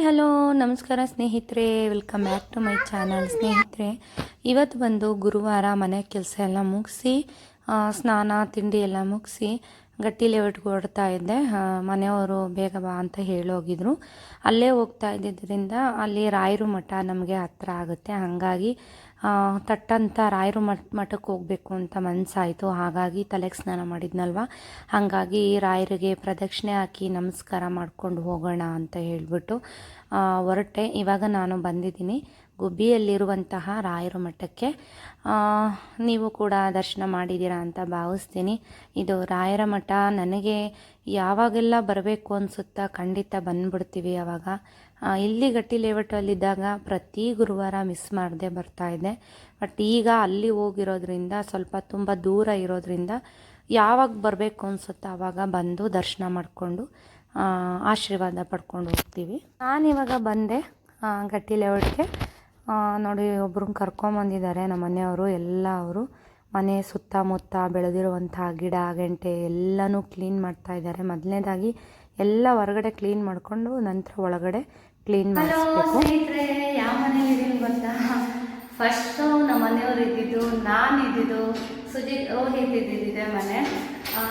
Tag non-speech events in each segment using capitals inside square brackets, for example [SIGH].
Hi, hello, ನಮಸ್ಕಾರ ಸ್ನೇಹಿತರೆ. Welcome back to my channel ಸ್ನೇಹಿತರೆ, ಇವತ್ತು ಬಂದು ಗುರುವಾರ ಮನೆ ಕೆಲಸ ಎಲ್ಲ ಮುಗಿಸಿ ಸ್ನಾನ, ತಿಂಡಿ ಎಲ್ಲ ಮುಗಿಸಿ ಗಟ್ಟಿ ಲೆವೆಟ್ಗೆ ಹೊರಡ್ತಾ ಇದ್ದೆ. ಮನೆಯವರು ಬೇಗ ಬಾ ಅಂತ ಹೇಳೋಗಿದ್ರು ಅಲ್ಲೇ ಹೋಗ್ತಾ ಇದ್ದಿದ್ದರಿಂದ ಅಲ್ಲಿ ರಾಯರು ಮಠ ನಮಗೆ ಹತ್ರ ಆಗುತ್ತೆ. ಹಾಗಾಗಿ ತಟ್ಟಂತ ರಾಯರು ಮಠ, ಮಠಕ್ಕೆ ಹೋಗಬೇಕು ಅಂತ ಮನಸ್ಸಾಯಿತು ಹಾಗಾಗಿ ತಲೆಗೆ ಸ್ನಾನ ಮಾಡಿದ್ನಲ್ವ? ಹಾಗಾಗಿ ರಾಯರಿಗೆ ಪ್ರದಕ್ಷಿಣೆ ಹಾಕಿ ನಮಸ್ಕಾರ ಮಾಡ್ಕೊಂಡು ಹೋಗೋಣ ಅಂತ ಹೇಳಿಬಿಟ್ಟು ಹೊರಟೆ. ಇವಾಗ ನಾನು ಬಂದಿದ್ದೀನಿ ಗುಬ್ಬಿಯಲ್ಲಿರುವಂತಹ ರಾಯರ ಮಠಕ್ಕೆ. ನೀವು ಕೂಡ ದರ್ಶನ ಮಾಡಿದ್ದೀರಾ ಅಂತ ಭಾವಿಸ್ತೀನಿ. ಇದು ರಾಯರ ಮಠ. ನನಗೆ ಯಾವಾಗೆಲ್ಲ ಬರಬೇಕು ಅನಿಸುತ್ತಾ ಖಂಡಿತ ಬಂದ್ಬಿಡ್ತೀವಿ ಅವಾಗ. ಇಲ್ಲಿ ಗಟ್ಟಿ ಲೇಔಟಲ್ಲಿದ್ದಾಗ ಪ್ರತಿ ಗುರುವಾರ ಮಿಸ್ ಮಾಡದೆ ಬರ್ತಾಯಿದ್ದೆ ಬಟ್ ಈಗ ಅಲ್ಲಿ ಹೋಗಿರೋದ್ರಿಂದ, ಸ್ವಲ್ಪ ತುಂಬ ದೂರ ಇರೋದ್ರಿಂದ ಯಾವಾಗ ಬರಬೇಕು ಅನ್ಸುತ್ತೆ ಆವಾಗ ಬಂದು ದರ್ಶನ ಮಾಡಿಕೊಂಡು ಆಶೀರ್ವಾದ ಪಡ್ಕೊಂಡು ಹೋಗ್ತೀವಿ. ನಾನಿವಾಗ ಬಂದೆ ಗಟ್ಟಿ ಲೇಔಟ್ಗೆ. ನೋಡಿ ಒಬ್ರನ್ನ ಕರ್ಕೊಂಬಂದಿದ್ದಾರೆ ನಮ್ಮ ಮನೆಯವರು, ಎಲ್ಲ ಅವರು. ಮನೆ ಸುತ್ತಮುತ್ತ ಬೆಳೆದಿರುವಂಥ ಗಿಡ, ಗಂಟೆ ಎಲ್ಲನೂ ಕ್ಲೀನ್ ಮಾಡ್ತಾ ಇದ್ದಾರೆ. ಮೊದಲನೇದಾಗಿ ಎಲ್ಲ ಹೊರಗಡೆ ಕ್ಲೀನ್ ಮಾಡಿಕೊಂಡು, ನಂತರ ಒಳಗಡೆ ಕ್ಲೀನ್ ಮಾಡಿಸ್ಬೇಕು. ಸ್ನೇಹಿತರೆ ಯಾವ ಮನೇಲಿ ಇದೀನಿ ಗೊತ್ತಾ? ಫಸ್ಟು ನಮ್ಮ ಮನೆಯವ್ರು ಇದ್ದಿದ್ದು ನಾನು ಇದ್ದಿದ್ದು ಸುಜಿತ್ ರೋಹಿತ್ ಇದ್ದಿದ್ದಿದೆ ಮನೆ.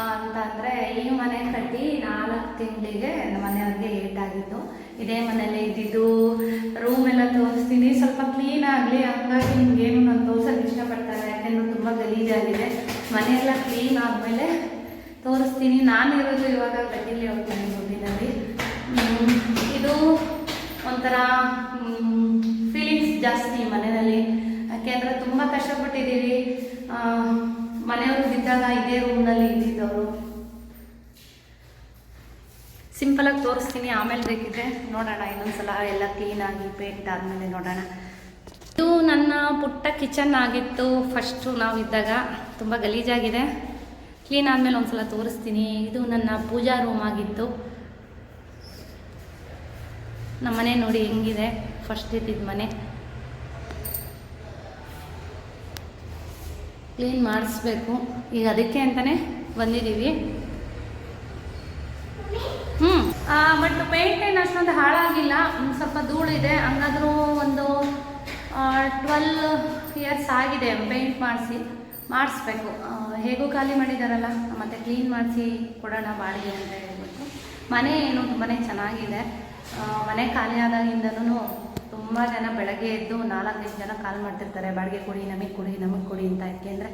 ಅಂತ ಅಂದರೆ ಈ ಮನೆ ಕಟ್ಟಿ ನಾಲ್ಕು ತಿಂಗಳಿಗೆ ನಮ್ಮ ಮನೆಯವ್ರಿಗೆ ಏಟಾಗಿತ್ತು ಇದೇ ಮನೇಲಿ ಇದ್ದಿದ್ದು ರೂಮ್ ಎಲ್ಲ ತೋರಿಸ್ತೀನಿ. ಸ್ವಲ್ಪ ಕ್ಲೀನ್ ಆಗಲಿ ಹಂಗಾಗಿ ನಿಮ್ಗೇನು ನಾನು ತೋರ್ಸೋಕ್ಕೆ ಇಷ್ಟಪಡ್ತಾರೆ ಯಾಕೆಂದ್ರೆ ತುಂಬ ಗಲೀಜಾಗಿದೆ. ಮನೆಯೆಲ್ಲ ಕ್ಲೀನ್ ಆದಮೇಲೆ ತೋರಿಸ್ತೀನಿ. ನಾನು ಇರೋದು ಇವಾಗ ಕಟ್ಟಿಲಿ ಹೋಗ್ತೀನಿ ಗುಡ್ಡಿನಲ್ಲಿ ಇದು ಒಂಥರ ಫೀಲಿಂಗ್ಸ್ ಜಾಸ್ತಿ ಮನೆಯಲ್ಲಿ. ಯಾಕೆಂದರೆ ತುಂಬ ಕಷ್ಟಪಟ್ಟಿದ್ದೀವಿ. ಮನೆಯವರು ಬಿದ್ದಾಗ ಇದೇ ರೂಮ್ನಲ್ಲಿ ಇದ್ದಿದ್ದವರು. ಸಿಂಪಲಾಗಿ ತೋರಿಸ್ತೀನಿ, ಆಮೇಲೆ ಬೇಕಿದ್ರೆ ನೋಡೋಣ, ಇನ್ನೊಂದ್ಸಲ ಎಲ್ಲ ಕ್ಲೀನಾಗಿ ಪೇಂಟ್ ಆದಮೇಲೆ ನೋಡೋಣ. ಇದು ನನ್ನ ಪುಟ್ಟ ಕಿಚನ್ ಆಗಿತ್ತು. ಫಸ್ಟು ನಾವಿದ್ದಾಗ ತುಂಬ ಗಲೀಜಾಗಿದೆ. ಕ್ಲೀನ್ ಆದಮೇಲೆ ಒಂದ್ಸಲ ತೋರಿಸ್ತೀನಿ. ಇದು ನನ್ನ ಪೂಜಾ ರೂಮ್ ಆಗಿತ್ತು. ನಮ್ಮ ಮನೆ ನೋಡಿ ಹೆಂಗಿದೆ? ಫಸ್ಟ್ ಇದ್ದಿದ್ದು ಮನೆ. ಕ್ಲೀನ್ ಮಾಡಿಸ್ಬೇಕು. ಈಗ ಅದಕ್ಕೆ ಅಂತಲೇ ಬಂದಿದ್ದೀವಿ. ಹ್ಞೂ ಬಟ್ ಪೇಂಟ್ ಏನು ಅಷ್ಟೊಂದು ಹಾಳಾಗಿಲ್ಲ. ಸ್ವಲ್ಪ ಧೂಳಿದೆ ಹಂಗಾದ್ರೂ ಒಂದು ಟ್ವೆಲ್ ಇಯರ್ಸ್ ಆಗಿದೆ ಪೇಂಟ್ ಮಾಡಿಸಿ. ಮಾಡಿಸ್ಬೇಕು. ಹೇಗೂ ಖಾಲಿ ಮಾಡಿದಾರಲ್ಲ? ಮತ್ತೆ ಕ್ಲೀನ್ ಮಾಡಿಸಿ ಕೊಡೋಣ ಬಾಡಿಗೆ ಅಂತ ಹೇಳ್ಬಿಟ್ಟು. ಮನೆ ಏನು ತುಂಬಾ ಚೆನ್ನಾಗಿದೆ. ಮನೆ ಖಾಲಿ ಆದಾಗಿಂದನೂ ತುಂಬ ಜನ ಬೆಳಗ್ಗೆ ಎದ್ದು ನಾಲ್ಕೈದು ಜನ ಕಾಲ್ ಮಾಡ್ತಿರ್ತಾರೆ, ಬಾಡಿಗೆ ಕೊಡಿ, ನಮಗೆ ಕೊಡಿ ನಮಗೆ ಕೊಡಿ ಅಂತ ಯಾಕೆಂದರೆ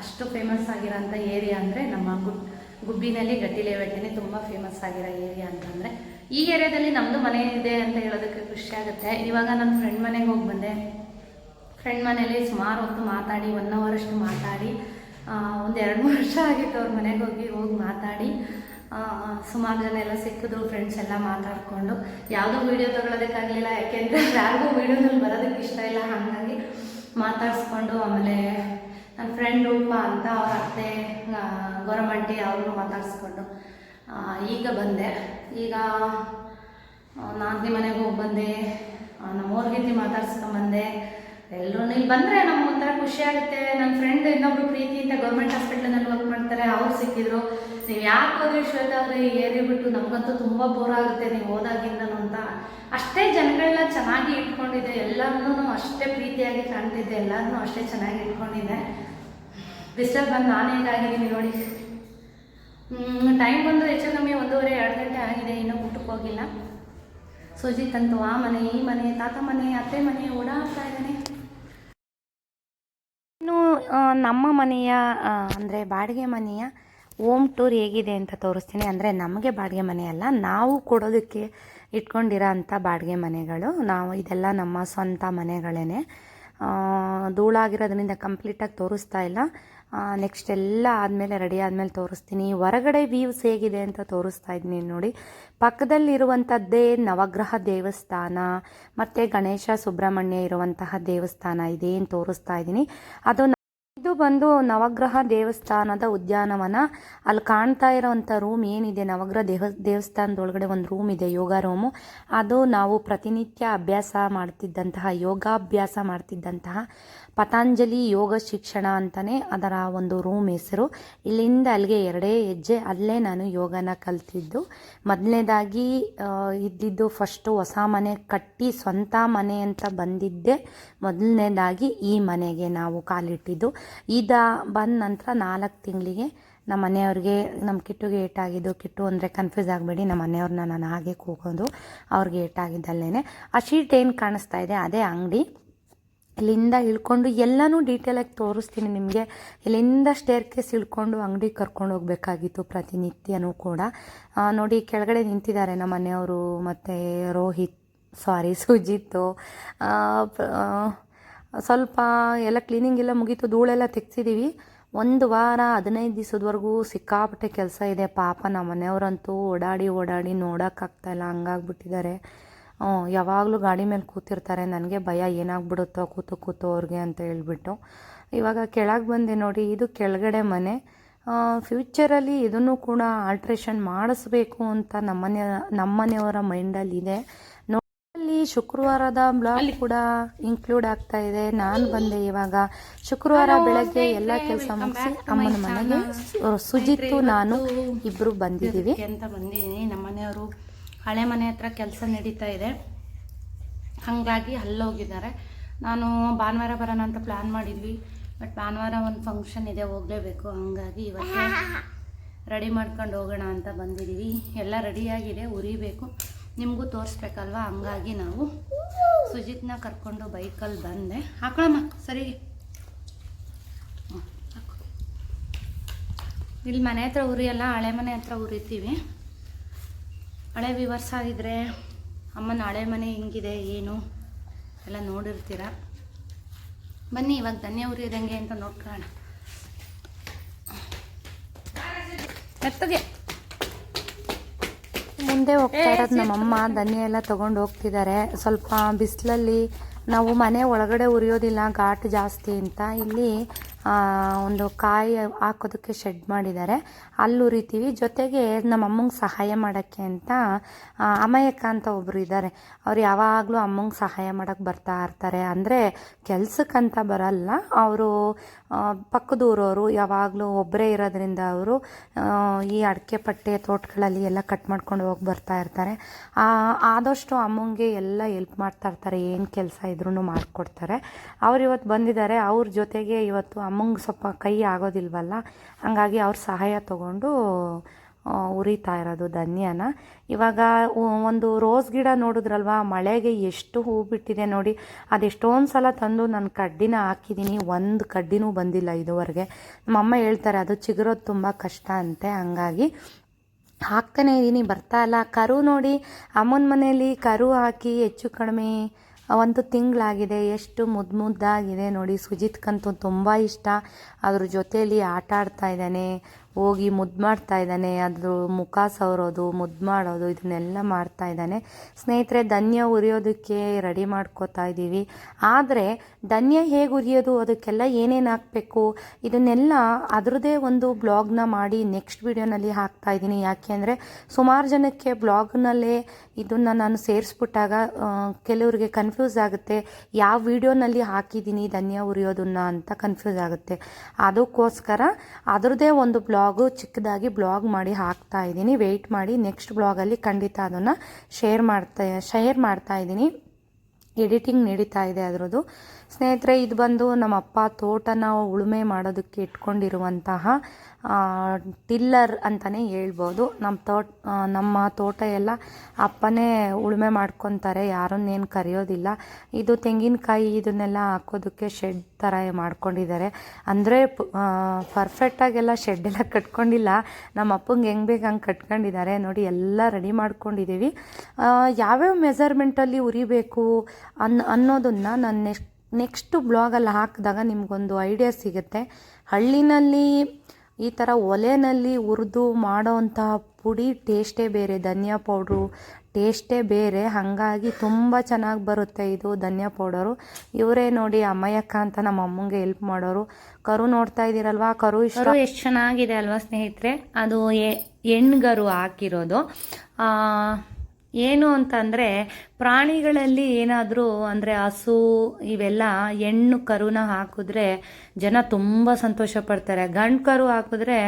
ಅಷ್ಟು ಫೇಮಸ್ ಆಗಿರೋಂಥ ಏರಿಯಾ ಅಂದರೆ ನಮ್ಮ ಗುಡ್, ಗುಬ್ಬಿನಲ್ಲಿ ಗಟ್ಟಿ ಲೇಔಟೇ ತುಂಬ ಫೇಮಸ್ ಆಗಿರೋ ಏರಿಯಾ ಅಂತಂದರೆ ಈ ಏರಿಯಾದಲ್ಲಿ ನಮ್ಮದು ಮನೆ ಇದೆ ಅಂತ ಹೇಳೋದಕ್ಕೆ ಖುಷಿ ಆಗುತ್ತೆ. ಇವಾಗ ನನ್ನ ಫ್ರೆಂಡ್ ಮನೆಗೆ ಹೋಗಿ ಬಂದೆ. ಫ್ರೆಂಡ್ ಮನೇಲಿ ಸುಮಾರು ಹೊತ್ತು ಮಾತಾಡಿ ಒನ್ ಅವರ್ ಅಷ್ಟು ಮಾತಾಡಿ ಒಂದು ಎರಡು ಮೂರು ವರ್ಷ ಆಗಿತ್ತು ಅವ್ರ ಮನೆಗೆ ಹೋಗಿ ಹೋಗಿ ಮಾತಾಡಿ. ಸುಮಾರು ಜನ ಎಲ್ಲ ಸಿಕ್ಕಿದ್ರು ಫ್ರೆಂಡ್ಸ್ ಎಲ್ಲ ಮಾತಾಡಿಕೊಂಡು. ಯಾವುದೋ ವೀಡಿಯೋ ತಗೊಳ್ಳೋದಕ್ಕಾಗಲಿಲ್ಲ ಯಾಕೆಂದರೆ [LAUGHS] ಯಾರಿಗೂ ವೀಡಿಯೋದಲ್ಲಿ ಬರೋದಕ್ಕೆ ಇಷ್ಟ ಇಲ್ಲ, ಹಾಗಾಗಿ ಮಾತಾಡಿಸ್ಕೊಂಡು ಆಮೇಲೆ ನನ್ನ ಫ್ರೆಂಡ್ ರೂಪ ಅಂತ ಅವ್ರ ಅತ್ತೆ ಗೌರಮಂಟಿ ಅವ್ರನ್ನೂ ಮಾತಾಡಿಸ್ಕೊಂಡು ಈಗ ಬಂದೆ. ಈಗ ನಾಲ್ಕನೇ ಮನೆಗೆ ಹೋಗಿ ಬಂದೆ. ನಮ್ಮ ಊರಿಗೆ ಮಾತಾಡ್ಸ್ಕೊಂಬಂದೆ ಎಲ್ಲರೂ ಇಲ್ಲಿ ಬಂದರೆ ನಮ್ಗೆ ಒಂಥರ ಖುಷಿ ಆಗುತ್ತೆ. ನನ್ನ ಫ್ರೆಂಡ್ ಇನ್ನೊಬ್ರು ಪ್ರೀತಿ ಅಂತ ಗೌರ್ಮೆಂಟ್ ಹಾಸ್ಪಿಟ್ಲಲ್ಲಿ ವರ್ಕ್ ಮಾಡ್ತಾರೆ, ಅವ್ರು ಸಿಕ್ಕಿದ್ರು. ನೀವು ಯಾಕೆ ಹೋದ್ರಿ ಶ್ವೇತಾ ಅವ್ರೆ ಏರಿಬಿಟ್ಟು ನಮಗಂತೂ ತುಂಬ ಬೋರ್ ಆಗುತ್ತೆ ನೀವು ಹೋದಾಗಿಂದನೂ ಅಂತ. ಅಷ್ಟೇ ಜನಗಳನ್ನ ಚೆನ್ನಾಗಿ ಇಟ್ಕೊಂಡಿದ್ದೆ ಎಲ್ಲರನ್ನೂ ಅಷ್ಟೇ ಪ್ರೀತಿಯಾಗಿ ಕಾಣ್ತಿದ್ದೆ. ಎಲ್ಲರನ್ನೂ ಅಷ್ಟೇ ಚೆನ್ನಾಗಿ ಇಟ್ಕೊಂಡಿದ್ದೆ ಬಿಸ್ಟರ್ ಬಂದು ನಾನು ಹೇಗಾಗಿದ್ದೀನಿ ನೋಡಿ. ಟೈಮ್ ಬಂದು ಹೆಚ್ಚು ಕಮ್ಮಿ ಒಂದೂವರೆ, ಎರಡು ಗಂಟೆ ಆಗಿದೆ. ಇನ್ನೂ ಊಟಕ್ಕೆ ಹೋಗಿಲ್ಲ. ಸುಜಿತ್ ಅಂತೂ ಆ ಮನೆ, ಈ ಮನೆ, ತಾತ ಮನೆ, ಅತ್ತೆ ಮನೆ ಓಡಾಡ್ತಾ ಇದ್ದಾನೆ. ನಮ್ಮ ಮನೆಯ ಅಂದರೆ ಬಾಡಿಗೆ ಮನೆಯ ಓಮ್ ಟೂರ್ ಹೇಗಿದೆ ಅಂತ ತೋರಿಸ್ತೀನಿ. ಅಂದರೆ ನಮಗೆ ಬಾಡಿಗೆ ಮನೆ ಅಲ್ಲ, ನಾವು ಕೊಡೋದಕ್ಕೆ ಇಟ್ಕೊಂಡಿರೋ ಅಂಥ ಬಾಡಿಗೆ ಮನೆಗಳು. ನಾವು ಇದೆಲ್ಲ ನಮ್ಮ ಸ್ವಂತ ಮನೆಗಳೇ ಧೂಳಾಗಿರೋದ್ರಿಂದ ಕಂಪ್ಲೀಟಾಗಿ ತೋರಿಸ್ತಾ ಇಲ್ಲ. ನೆಕ್ಸ್ಟ್ ಎಲ್ಲ ಆದಮೇಲೆ ರೆಡಿ ಆದಮೇಲೆ ತೋರಿಸ್ತೀನಿ. ಹೊರಗಡೆ ವ್ಯೂಸ್ ಹೇಗಿದೆ ಅಂತ ತೋರಿಸ್ತಾ ಇದ್ದೀನಿ ನೋಡಿ. ಪಕ್ಕದಲ್ಲಿರುವಂಥದ್ದೇ ನವಗ್ರಹ ದೇವಸ್ಥಾನ, ಮತ್ತು ಗಣೇಶ ಸುಬ್ರಹ್ಮಣ್ಯ ಇರುವಂತಹ ದೇವಸ್ಥಾನ ಇದೇನು ತೋರಿಸ್ತಾ ಇದ್ದೀನಿ. ಅದು ಬಂದು ನವಗ್ರಹ ದೇವಸ್ಥಾನದ ಉದ್ಯಾನವನ, ಅಲ್ಲಿ ಕಾಣ್ತಾ ಇರೋವಂಥ ರೂಮ್ ಏನಿದೆ, ನವಗ್ರಹ ದೇವ, ದೇವಸ್ಥಾನದೊಳಗಡೆ ಒಂದು ರೂಮ್ ಇದೆ, ಯೋಗ ರೂಮು ಅದು ನಾವು ಪ್ರತಿನಿತ್ಯ ಅಭ್ಯಾಸ ಮಾಡ್ತಿದ್ದಂತಹ, ಯೋಗಾಭ್ಯಾಸ ಮಾಡ್ತಿದ್ದಂತಹ ಪತಂಜಲಿ ಯೋಗ ಶಿಕ್ಷಣ ಅಂತಲೇ ಅದರ ಒಂದು ರೂಮ್ ಹೆಸರು. ಇಲ್ಲಿಂದ ಅಲ್ಲಿಗೆ ಎರಡೇ ಹೆಜ್ಜೆ ಅಲ್ಲೇ ನಾನು ಯೋಗನ ಕಲ್ತಿದ್ದು. ಮೊದಲನೇದಾಗಿ ಇದ್ದಿದ್ದು ಫಸ್ಟು ಹೊಸ ಮನೆ, ಕಟ್ಟಿ ಸ್ವಂತ ಮನೆ ಅಂತ ಬಂದಿದ್ದೆ. ಮೊದಲನೇದಾಗಿ ಈ ಮನೆಗೆ ನಾವು ಕಾಲಿಟ್ಟಿದ್ದು. ಇದ ಬಂದ ನಂತರ ನಾಲ್ಕು ತಿಂಗಳಿಗೆ ನಮ್ಮ ಮನೆಯವ್ರಿಗೆ, ನಮ್ಮ ಕಿಟ್ಟುಗೆ ಏಟಾಗಿದ್ದು. ಕಿಟ್ಟು ಅಂದರೆ ಕನ್ಫ್ಯೂಸ್ ಆಗಬೇಡಿ, ನಮ್ಮ ಮನೆಯವ್ರನ್ನ ನಾನು ಹಾಗೆ ಕೂಗೋದು. ಅವ್ರಿಗೆ ಏಟಾಗಿದ್ದಲ್ಲೇ ಆ ಶೀಟ್ ಏನು ಕಾಣಿಸ್ತಾ ಇದೆ? ಅದೇ ಅಂಗಡಿ. ಇಲ್ಲಿಂದ ಇಳ್ಕೊಂಡು ಎಲ್ಲನೂ ಡೀಟೇಲಾಗಿ ತೋರಿಸ್ತೀನಿ ನಿಮಗೆ. ಇಲ್ಲಿಂದ ಸ್ಟೇರ್ ಕೇಸ್ ಇಳ್ಕೊಂಡು ಅಂಗಡಿ ಕರ್ಕೊಂಡು ಹೋಗ್ಬೇಕಾಗಿತ್ತು ಪ್ರತಿನಿತ್ಯನೂ ಕೂಡ. ನೋಡಿ, ಕೆಳಗಡೆ ನಿಂತಿದ್ದಾರೆ ನಮ್ಮ ಮನೆಯವರು, ಮತ್ತು ರೋಹಿತ್ ಸಾರಿ ಸುಜಿತ್ತು ಸ್ವಲ್ಪ ಎಲ್ಲ ಕ್ಲೀನಿಂಗ್ ಎಲ್ಲ ಮುಗೀತು, ಧೂಳೆಲ್ಲ ತೆಗ್ಸಿದ್ದೀವಿ ಒಂದು ವಾರ, ಹದಿನೈದು ದಿವಸದವರೆಗೂ ಸಿಕ್ಕಾಪಟ್ಟೆ ಕೆಲಸ ಇದೆ. ಪಾಪ ನಮ್ಮ ಮನೆಯವರಂತೂ ಓಡಾಡಿ ಓಡಾಡಿ ನೋಡೋಕ್ಕಾಗ್ತಾಯಿಲ್ಲ ಹಂಗಾಗ್ಬಿಟ್ಟಿದ್ದಾರೆ. ಯಾವಾಗಲೂ ಗಾಡಿ ಮೇಲೆ ಕೂತಿರ್ತಾರೆ. ನನಗೆ ಭಯ ಏನಾಗ್ಬಿಡುತ್ತೋ ಕೂತು ಕೂತು ಅವ್ರಿಗೆ ಅಂತ ಹೇಳ್ಬಿಟ್ಟು. ಇವಾಗ ಕೆಳಗೆ ಬಂದೆ ನೋಡಿ ಇದು ಕೆಳಗಡೆ ಮನೆ. ಫ್ಯೂಚರಲ್ಲಿ ಇದನ್ನು ಕೂಡ ಆಲ್ಟ್ರೇಷನ್ ಮಾಡಿಸ್ಬೇಕು ಅಂತ ನಮ್ಮನೆ ನಮ್ಮನೆಯವರ ಮೈಂಡಲ್ಲಿ ಇದೆ. ಅಲ್ಲಿ ಶುಕ್ರವಾರದ ಬ್ಲಾಗ್ ಕೂಡ ಇನ್ಕ್ಲೂಡ್ ಆಗ್ತಾ ಇದೆ. ನಾನು ಬಂದೆ ಇವಾಗ ಶುಕ್ರವಾರ ಬೆಳಗ್ಗೆ ಎಲ್ಲ ಕೆಲಸ ಮುಗಿಸಿ ಅಮ್ಮನ ಮನೆಗೆ ಸುಜಿತ್ತು ನಾನು ಇಬ್ರು ಬಂದಿದ್ದೀವಿ. ಅಂತ ಬಂದಿದ್ದೀನಿ. ನಮ್ಮ ಮನೆಯವರು ಹಳೆ ಮನೆ ಹತ್ರ ಕೆಲಸ ನಡೀತಾ ಇದೆ. ಹಾಗಾಗಿ ಅಲ್ಲೋಗಿದ್ದಾರೆ. ನಾನು ಭಾನುವಾರ ಬರೋಣ ಅಂತ ಪ್ಲ್ಯಾನ್ ಮಾಡಿದ್ವಿ ಬಟ್ ಭಾನುವಾರ ಒಂದು ಫಂಕ್ಷನ್ ಇದೆ, ಹೋಗಲೇಬೇಕು. ಹಾಗಾಗಿ ಇವತ್ತು ರೆಡಿ ಮಾಡ್ಕೊಂಡು ಹೋಗೋಣ ಅಂತ ಬಂದಿದ್ದೀವಿ. ಎಲ್ಲ ರೆಡಿಯಾಗಿದೆ ಉರಿಬೇಕು. ನಿಮಗೂ ತೋರಿಸ್ಬೇಕಲ್ವ? ಹಂಗಾಗಿ ನಾವು ಸುಜಿತ್ನ ಕರ್ಕೊಂಡು ಬೈಕಲ್ಲಿ ಬಂದೆ. ಹಾಕೊಳಮ್ಮ, ಸರಿ. ಇಲ್ಲಿ ಮನೆ ಹತ್ರ ಉರಿಯಲ್ಲ ಹಳೆ ಮನೆ ಹತ್ರ ಉರಿತೀವಿ. ಹಳೆ ವಿವರ್ಸ್ ಆಗಿದ್ರೆ ಅಮ್ಮನ ಹಳೆ ಮನೆ ಹೆಂಗಿದೆ ಏನು? ಎಲ್ಲ ನೋಡಿರ್ತೀರ? ಬನ್ನಿ ಇವಾಗ ಧನ್ಯ ಉರಿಯೋದಂಗೆ ಅಂತ ನೋಡ್ಕೊಳ್ಳೋಣ. ಮುಂದೆ ಹೋಗ್ತಾ ಇರೋದು ನಮ್ಮಮ್ಮ ಧನ್ಯ ಎಲ್ಲ ತೊಗೊಂಡು ಹೋಗ್ತಿದ್ದಾರೆ. ಸ್ವಲ್ಪ ಬಿಸಿಲಲ್ಲಿ ನಾವು ಮನೆ ಒಳಗಡೆ ಉರಿಯೋದಿಲ್ಲ ಘಾಟ್ ಜಾಸ್ತಿ ಅಂತ. ಇಲ್ಲಿ ಒಂದು ಕಾಯಿ ಹಾಕೋದಕ್ಕೆ ಶೆಡ್ ಮಾಡಿದ್ದಾರೆ. ಅಲ್ಲಿ ಉರಿತೀವಿ. ಜೊತೆಗೆ ನಮ್ಮ ಅಮ್ಮಂಗೆ ಸಹಾಯ ಮಾಡೋಕ್ಕೆ ಅಂತ ಅಮಯಕ ಅಂತ ಒಬ್ಬರು ಇದ್ದಾರೆ. ಅವ್ರು ಯಾವಾಗಲೂ ಅಮ್ಮಂಗೆ ಸಹಾಯ ಮಾಡೋಕ್ಕೆ ಬರ್ತಾ ಇರ್ತಾರೆ. ಅಂದರೆ ಕೆಲಸಕ್ಕಂತ ಬರಲ್ಲ. ಅವರು ಪಕ್ಕದೂರವರು ಯಾವಾಗಲೂ ಒಬ್ಬರೇ ಇರೋದ್ರಿಂದ ಅವರು ಈ ಅಡಿಕೆ ಪಟ್ಟೆ ತೋಟಗಳಲ್ಲಿ ಎಲ್ಲ ಕಟ್ ಮಾಡ್ಕೊಂಡು ಹೋಗಿ ಬರ್ತಾ ಇರ್ತಾರೆ. ಆದಷ್ಟು ಅಮ್ಮಂಗೆ ಎಲ್ಲ ಹೆಲ್ಪ್ ಮಾಡ್ತಾ ಇರ್ತಾರೆ. ಏನು ಕೆಲಸ ಇದ್ರೂ ಮಾಡಿಕೊಡ್ತಾರೆ. ಅವ್ರು ಇವತ್ತು ಬಂದಿದ್ದಾರೆ. ಅವ್ರ ಜೊತೆಗೆ ಇವತ್ತು ಅಮ್ಮಂಗೆ ಸ್ವಲ್ಪ ಕೈ ಆಗೋದಿಲ್ವಲ್ಲ? ಹಾಗಾಗಿ ಅವ್ರ ಸಹಾಯ ತಗೊಂಡು ಉರಿತಾ ಇರೋದು ಧನ್ಯನ. ಇವಾಗ ಒಂದು ರೋಸ್ ಗಿಡ ನೋಡಿದ್ರಲ್ವಾ? ಮಳೆಗೆ ಎಷ್ಟು ಹೂ ಬಿಟ್ಟಿದೆ ನೋಡಿ. ಅದೆಷ್ಟೊಂದು ಸಲ ತಂದು ನಾನು ಕಡ್ಡಿನ ಹಾಕಿದ್ದೀನಿ ಒಂದು ಕಡ್ಡಿನೂ ಬಂದಿಲ್ಲ ಇದುವರೆಗೆ. ನಮ್ಮಮ್ಮ ಹೇಳ್ತಾರೆ, ಅದು ಚಿಗುರೋದು ತುಂಬ ಕಷ್ಟ ಅಂತೆ, ಹಂಗಾಗಿ ಹಾಕ್ತಾನೆ ಇದ್ದೀನಿ ಬರ್ತಾ ಇಲ್ಲ. ಕರು ನೋಡಿ, ಅಮ್ಮನ ಮನೆಯಲ್ಲಿ ಕರು ಹಾಕಿ ಹೆಚ್ಚು ಕಡಿಮೆ ಒಂದು ತಿಂಗಳಾಗಿದೆ ಎಷ್ಟು ಮುದ್ದು ಮುದ್ದಾಗಿದೆ ನೋಡಿ. ಸುಜಿತ್ಕಂತೂ ತುಂಬ ಇಷ್ಟ. ಅದ್ರ ಜೊತೆಯಲ್ಲಿ ಆಟ ಆಡ್ತಾ ಇದ್ದಾನೆ. ಹೋಗಿ ಮುದ್ದು ಮಾಡ್ತಾ ಇದ್ದಾನೆ, ಅದ್ರ ಮುಖ ಸವರೋದು, ಮುದ್ದು ಮಾಡೋದು, ಇದನ್ನೆಲ್ಲ ಮಾಡ್ತಾ ಇದ್ದಾನೆ. ಸ್ನೇಹಿತರೆ, ಧನ್ಯ ಉರಿಯೋದಕ್ಕೆ ರೆಡಿ ಮಾಡ್ಕೋತಾ ಇದ್ದೀವಿ. ಆದರೆ, ಧನ್ಯ ಹೇಗೆ ಉರಿಯೋದು? ಅದಕ್ಕೆಲ್ಲ ಏನೇನು ಹಾಕಬೇಕು? ಇದನ್ನೆಲ್ಲ ಅದರದೇ ಒಂದು ಬ್ಲಾಗ್ನ ಮಾಡಿ ನೆಕ್ಸ್ಟ್ ವಿಡಿಯೋನಲ್ಲಿ ಹಾಕ್ತಾ ಇದ್ದೀನಿ. ಯಾಕೆ ಅಂದರೆ, ಸುಮಾರು ಜನಕ್ಕೆ ಬ್ಲಾಗ್ನಲ್ಲೇ ಇದನ್ನು ನಾನು ಸೇರಿಸ್ಬಿಟ್ಟಾಗ ಕೆಲವರಿಗೆ ಕನ್ಫ್ಯೂಸ್ ಆಗುತ್ತೆ. ಯಾವ ವಿಡಿಯೋನಲ್ಲಿ ಹಾಕಿದ್ದೀನಿ ಧನ್ಯ ಉರಿಯೋದನ್ನ ಅಂತ ಕನ್ಫ್ಯೂಸ್ ಆಗುತ್ತೆ. ಅದಕ್ಕೋಸ್ಕರ ಅದರದೇ ಒಂದು ಬ್ಲಾಗು ಚಿಕ್ಕದಾಗಿ ಬ್ಲಾಗ್ ಮಾಡಿ ಹಾಕ್ತಾ ಇದ್ದೀನಿ. ವೆಯ್ಟ್ ಮಾಡಿ ನೆಕ್ಸ್ಟ್ ಬ್ಲಾಗಲ್ಲಿ ಖಂಡಿತ ಅದನ್ನು ಶೇರ್ ಮಾಡ್ತಾ ಶೇರ್ ಮಾಡ್ತಾ ಇದ್ದೀನಿ. ಎಡಿಟಿಂಗ್ ನಡೀತಾ ಇದೆ ಅದರದ್ದು. ಸ್ನೇಹಿತರೆ, ಇದು ಬಂದು ನಮ್ಮ ಅಪ್ಪ ತೋಟನ ಉಳುಮೆ ಮಾಡೋದಕ್ಕೆ ಇಟ್ಕೊಂಡಿರುವಂತಹ ಟಿಲ್ಲರ್ ಅಂತಲೇ ಹೇಳ್ಬೋದು. ನಮ್ಮ ತೋಟ ನಮ್ಮ ತೋಟ ಎಲ್ಲ ಅಪ್ಪನೇ ಉಳುಮೆ ಮಾಡ್ಕೊತಾರೆ, ಯಾರನ್ನೇನು ಕರೆಯೋದಿಲ್ಲ. ಇದು ತೆಂಗಿನಕಾಯಿ ಇದನ್ನೆಲ್ಲ ಹಾಕೋದಕ್ಕೆ ಶೆಡ್ ಥರ ಮಾಡ್ಕೊಂಡಿದ್ದಾರೆ. ಅಂದರೆ ಪರ್ಫೆಕ್ಟಾಗೆಲ್ಲ ಶೆಡ್ ಎಲ್ಲ ಕಟ್ಕೊಂಡಿಲ್ಲ. ನಮ್ಮ ಅಪ್ಪಂಗೆ ಹೆಂಗೆ ಬೇಕು ಹಂಗೆ ಕಟ್ಕೊಂಡಿದ್ದಾರೆ. ನೋಡಿ, ಎಲ್ಲ ರೆಡಿ ಮಾಡ್ಕೊಂಡಿದ್ದೀವಿ. ಯಾವ್ಯಾವ ಮೆಸರ್ಮೆಂಟಲ್ಲಿ ಉರಿಬೇಕು ಅನ್, ಅನ್ನೋದನ್ನು ನಾನು ನೆಕ್ಸ್ಟ್ ನೆಕ್ಸ್ಟ್ ಬ್ಲಾಗಲ್ಲಿ ಹಾಕಿದಾಗ ನಿಮಗೊಂದು ಐಡಿಯಾ ಸಿಗುತ್ತೆ. ಹಳ್ಳಿನಲ್ಲಿ ಈ ಥರ ಒಲೆನಲ್ಲಿ ಹುರಿದು ಮಾಡೋವಂತಹ ಪುಡಿ ಟೇಸ್ಟೇ ಬೇರೆ, ಧನಿಯಾ ಪೌಡ್ರು ಟೇಸ್ಟೇ ಬೇರೆ. ಹಾಗಾಗಿ ತುಂಬ ಚೆನ್ನಾಗಿ ಬರುತ್ತೆ ಇದು ಧನಿಯಾ ಪೌಡರು. ಇವರೇ ನೋಡಿ ಅಮ್ಮಯ್ಯಕ್ಕ ಅಂತ ನಮ್ಮ ಅಮ್ಮಂಗೆ ಹೆಲ್ಪ್ ಮಾಡೋರು. ಕರು ನೋಡ್ತಾ ಇದ್ದೀರಲ್ವಾ? ಕರು ಇಷ್ಟ? ಎಷ್ಟು ಚೆನ್ನಾಗಿದೆ ಅಲ್ವಾ ಸ್ನೇಹಿತರೆ? ಅದು ಎಣ್ಗರು ಹಾಕಿರೋದು. ಆ, ಅಂತ ಅಂದರೆ ಪ್ರಾಣಿಗಳಲ್ಲಿ ಏನಾದರೂ ಅಂದರೆ ಹಸು ಇವೆಲ್ಲ ಹೆಣ್ಣು ಕರುನ ಹಾಕಿದ್ರೆ ಜನ ತುಂಬ ಸಂತೋಷ ಪಡ್ತಾರೆ. ಗಂಡು ಕರು ಹಾಕಿದ್ರೆ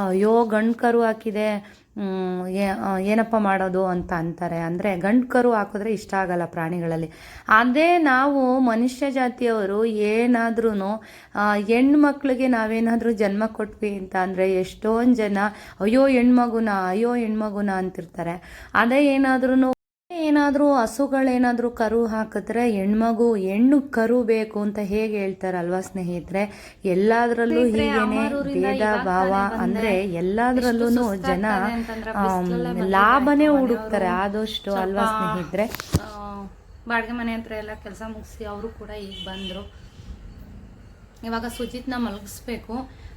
ಅಯ್ಯೋ ಗಂಡು ಕರು ಹಾಕಿದೆ ಏನಪ್ಪ ಮಾಡೋದು ಅಂತ ಅಂತಾರೆ. ಅಂದರೆ ಗಂಡು ಕರು ಹಾಕಿದ್ರೆ ಇಷ್ಟ ಆಗಲ್ಲ ಪ್ರಾಣಿಗಳಲ್ಲಿ. ಅದೇ ನಾವು ಮನುಷ್ಯ ಜಾತಿಯವರು ಏನಾದ್ರೂ ಹೆಣ್ಣು ಮಕ್ಕಳಿಗೆ ನಾವೇನಾದರೂ ಜನ್ಮ ಕೊಟ್ವಿ ಅಂತ ಅಂದರೆ ಎಷ್ಟೊಂದು ಜನ, ಅಯ್ಯೋ, ಹೆಣ್ಮಗುನ ಅಯ್ಯೋ, ಹೆಣ್ಮಗುನ ಅಂತಿರ್ತಾರೆ. ಅದೇ ಏನಾದ್ರೂ ಏನಾದರೂ ಹಸುಗಳೇನಾದರೂ ಕರು ಹಾಕಿದ್ರೆ ಹೆಣ್ಮಗು ಹೆಣ್ಣು ಕರು ಬೇಕು ಅಂತ ಹೇಗೆ ಹೇಳ್ತಾರಲ್ವಾ ಸ್ನೇಹಿತರೆ? ಎಲ್ಲಾದ್ರಲ್ಲೂ ಹೀಗೇನೆ ಭೇದ ಭಾವ ಅಂದ್ರೆ ಎಲ್ಲಾದ್ರಲ್ಲೂ ಜನ ಲಾಭನೇ ಹುಡುಕ್ತಾರೆ. ಆದಷ್ಟು ಅಲ್ವಾ ಸ್ನೇಹಿತರೆ? ಬಾಡಿಗೆ ಮನೆ ಹತ್ರ ಎಲ್ಲ ಕೆಲಸ ಮುಗಿಸಿ ಅವರು ಕೂಡ ಈಗ ಬಂದರು. ಇವಾಗ ಸುಜಿತ್ನ ಮಲಗಿಸ್ಬೇಕು.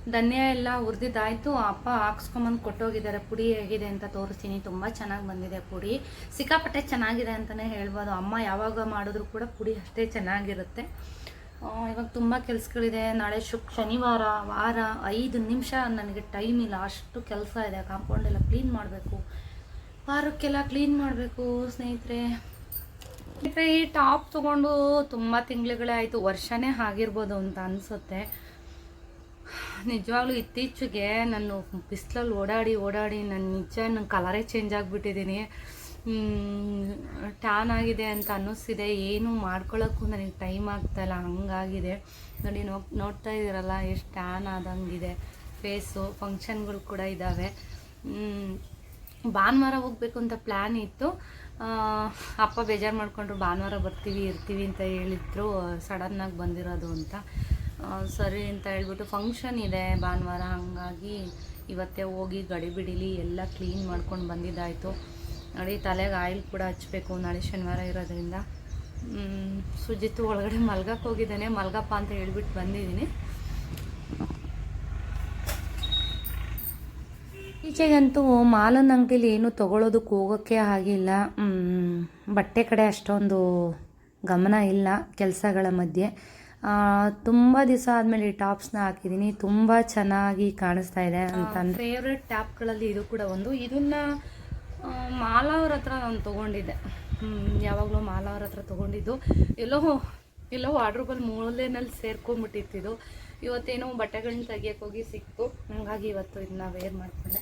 ಧನ್ಯ ಎಲ್ಲ ಉರ್ದಿದ್ದಾಯ್ತು. ಅಪ್ಪ ಹಾಕ್ಸ್ಕೊಂಬಂದು ಕೊಟ್ಟೋಗಿದ್ದಾರೆ. ಪುಡಿ ಹೇಗಿದೆ ಅಂತ ತೋರಿಸ್ತೀನಿ. ತುಂಬ ಚೆನ್ನಾಗಿ ಬಂದಿದೆ ಪುಡಿ. ಸಿಕ್ಕಾಪಟ್ಟೆ ಚೆನ್ನಾಗಿದೆ ಅಂತಲೇ ಹೇಳ್ಬೋದು. ಅಮ್ಮ ಯಾವಾಗ ಮಾಡಿದ್ರು ಕೂಡ ಪುಡಿ ಅಷ್ಟೇ ಚೆನ್ನಾಗಿರುತ್ತೆ. ಇವಾಗ ತುಂಬ ಕೆಲಸಗಳಿದೆ. ನಾಳೆ ಶುಕ್, ಶನಿವಾರ, ವಾರ, ಐದು ನಿಮಿಷ ನನಗೆ ಟೈಮ್ ಇಲ್ಲ. ಅಷ್ಟು ಕೆಲಸ ಇದೆ. ಕಾಂಪೌಂಡ್ ಎಲ್ಲ ಕ್ಲೀನ್ ಮಾಡಬೇಕು. ವಾರಕ್ಕೆಲ್ಲ ಕ್ಲೀನ್ ಮಾಡಬೇಕು, ಸ್ನೇಹಿತರೆ. ಸ್ನೇಹಿತರೆ, ಈ ಟಾಪ್ ತೊಗೊಂಡು ತುಂಬ ತಿಂಗಳುಗಳೇ ಆಯಿತು. ವರ್ಷನೇ ಆಗಿರ್ಬೋದು ಅಂತ ಅನಿಸುತ್ತೆ. ನಿಜವಾಗ್ಲೂ ಇತ್ತೀಚೆಗೆ ನಾನು ಬಿಸಿಲಲ್ಲಿ ಓಡಾಡಿ ಓಡಾಡಿ ನನ್ನ ನಿಜ ನನ್ನ ಕಲರೇ ಚೇಂಜ್ ಆಗಿಬಿಟ್ಟಿದ್ದೀನಿ. ಟ್ಯಾನ್ ಆಗಿದೆ ಅಂತ ಅನ್ನಿಸ್ತಿದೆ. ಏನು ಮಾಡ್ಕೊಳ್ಳೋಕ್ಕೂ ನನಗೆ ಟೈಮ್ ಆಗ್ತಾಯಿಲ್ಲ ಹಂಗಾಗಿದೆ. ನೋಡಿ ನೋ ನೋಡ್ತಾ ಇದ್ದೀರಲ್ಲ, ಎಷ್ಟು ಟ್ಯಾನ್ ಆದಂಗಿದೆ. ಫೇಸು ಫಂಕ್ಷನ್ಗಳು ಕೂಡ ಇದ್ದಾವೆ ಭಾನುವಾರ ಹೋಗಬೇಕು ಅಂತ ಪ್ಲ್ಯಾನ್ ಇತ್ತು. ಅಪ್ಪ ಬೇಜಾರು ಮಾಡಿಕೊಂಡ್ರು, ಭಾನುವಾರ ಬರ್ತೀವಿ, ಇರ್ತೀವಿ ಅಂತ ಹೇಳಿದ್ರು. ಸಡನ್ನಾಗಿ ಬಂದಿರೋದು ಅಂತ. ಸರಿ ಅಂತ ಹೇಳ್ಬಿಟ್ಟು ಫಂಕ್ಷನ್ ಇದೆ ಭಾನುವಾರ, ಹಾಗಾಗಿ ಇವತ್ತೇ ಹೋಗಿ ಗಡಿ ಬಿಡಿಲಿ, ಎಲ್ಲ ಕ್ಲೀನ್ ಮಾಡ್ಕೊಂಡು ಬಂದಿದ್ದಾಯಿತು. ನೋಡಿ ತಲೆಗೆ ಆಯಿಲ್ ಕೂಡ ಹಚ್ಚಬೇಕು ನಾಳೆ ಶನಿವಾರ ಇರೋದ್ರಿಂದ. ಸುಜಿತ್ ಒಳಗಡೆ ಮಲ್ಗಕ್ಕೆ ಹೋಗಿದ್ದಾನೆ, ಮಲ್ಗಪ್ಪ ಅಂತ ಹೇಳ್ಬಿಟ್ಟು ಬಂದಿದ್ದೀನಿ. ಈಚೆಗಂತೂ ಮಾಲನ್ ಅಂಗಡಿಲಿ ಏನು ತಗೊಳ್ಳೋದಕ್ಕೆ ಹೋಗೋಕ್ಕೆ ಆಗಿಲ್ಲ. ಬಟ್ಟೆ ಕಡೆ ಅಷ್ಟೊಂದು ಗಮನ ಇಲ್ಲ, ಕೆಲಸಗಳ ಮಧ್ಯೆ. ತುಂಬ ದಿವಸ ಆದಮೇಲೆ ಈ ಟಾಪ್ಸ್ನ ಹಾಕಿದ್ದೀನಿ ತುಂಬ ಚೆನ್ನಾಗಿ ಕಾಣಿಸ್ತಾ ಇದೆ ಅಂತಂದರೆ. ಫೇವ್ರೆಟ್ ಟ್ಯಾಪ್ಗಳಲ್ಲಿ ಇದು ಕೂಡ ಒಂದು. ಇದನ್ನ ಮಾಲಾವ್ರ ಮಾಲಾ ಅವ್ರ ಹತ್ರ ನಾನು ತೊಗೊಂಡಿದ್ದೆ. ಯಾವಾಗಲೂ ಮಾಲಾ ಅವ್ರ ಹತ್ರ ತೊಗೊಂಡಿದ್ದು. ಎಲ್ಲೋ ಎಲ್ಲೋ ವಾಡ್ರೋಬಲ್ ಮೂಲೆನಲ್ಲಿ ಸೇರ್ಕೊಂಡ್ಬಿಟ್ಟಿತ್ತು ಇವತ್ತೇನೋ ಬಟ್ಟೆಗಳನ್ನ ತೆಗಿಯೋಕ್ಕೋಗಿ ಹೋಗಿ ಸಿಕ್ತು. ಹಂಗಾಗಿ ಇವತ್ತು ಇದನ್ನ ವೇರ್ ಮಾಡ್ಕೊಂಡೆ.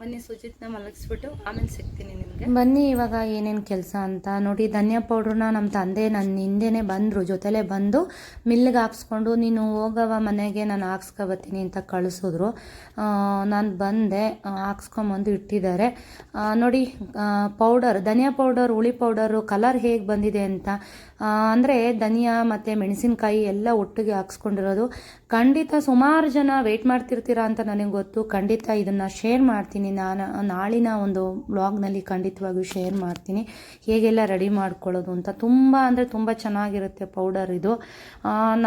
ಬನ್ನಿ ಸುಜಿತ್ನ ಮಲಗಿಸ್ಬಿಟ್ಟು ಆಮೇಲೆ ಸಿಗ್ತೀನಿ ನಿಮಗೆ. ಬನ್ನಿ ಇವಾಗ ಏನೇನು ಕೆಲಸ ಅಂತ ನೋಡಿ, ಧನಿಯಾ ಪೌಡ್ರನ್ನ ನಮ್ಮ ತಂದೆ ನನ್ನ ಹಿಂದೆನೇ ಬಂದರು, ಜೊತೆಲೆ ಬಂದು ಮಿಲ್ಗೆ ಹಾಕ್ಸ್ಕೊಂಡು ನೀನು ಹೋಗವ ಮನೆಗೆ, ನಾನು ಹಾಕ್ಸ್ಕೊಬತ್ತೀನಿ ಅಂತ ಕಳಿಸಿದ್ರು. ನಾನು ಬಂದೆ ಹಾಕ್ಸ್ಕೊಂಬಂದು ಇಟ್ಟಿದ್ದಾರೆ. ನೋಡಿ ಪೌಡರ್, ಧನಿಯಾ ಪೌಡರ್, ಹುಳಿ ಪೌಡರು, ಕಲರ್ ಹೇಗೆ ಬಂದಿದೆ ಅಂತ. ಅಂದರೆ ಧನಿಯಾ ಮತ್ತು ಮೆಣಸಿನಕಾಯಿ ಎಲ್ಲ ಒಟ್ಟಿಗೆ ಹಾಕ್ಸ್ಕೊಂಡಿರೋದು. ಖಂಡಿತ ಸುಮಾರು ಜನ ವೆಯ್ಟ್ ಮಾಡ್ತಿರ್ತೀರಾ ಅಂತ ನನಗೆ ಗೊತ್ತು. ಖಂಡಿತ ಇದನ್ನು ಶೇರ್ ಮಾಡ್ತೀನಿ. ನಾನು, ನಾಳಿನ ಒಂದು ಬ್ಲಾಗ್ನಲ್ಲಿ ಖಂಡಿತವಾಗಿಯೂ ಶೇರ್ ಮಾಡ್ತೀನಿ. ಹೇಗೆಲ್ಲ ರೆಡಿ ಮಾಡ್ಕೊಳ್ಳೋದು ಅಂತ. ತುಂಬ ಅಂದರೆ ತುಂಬ ಚೆನ್ನಾಗಿರುತ್ತೆ ಪೌಡರ್ ಇದು.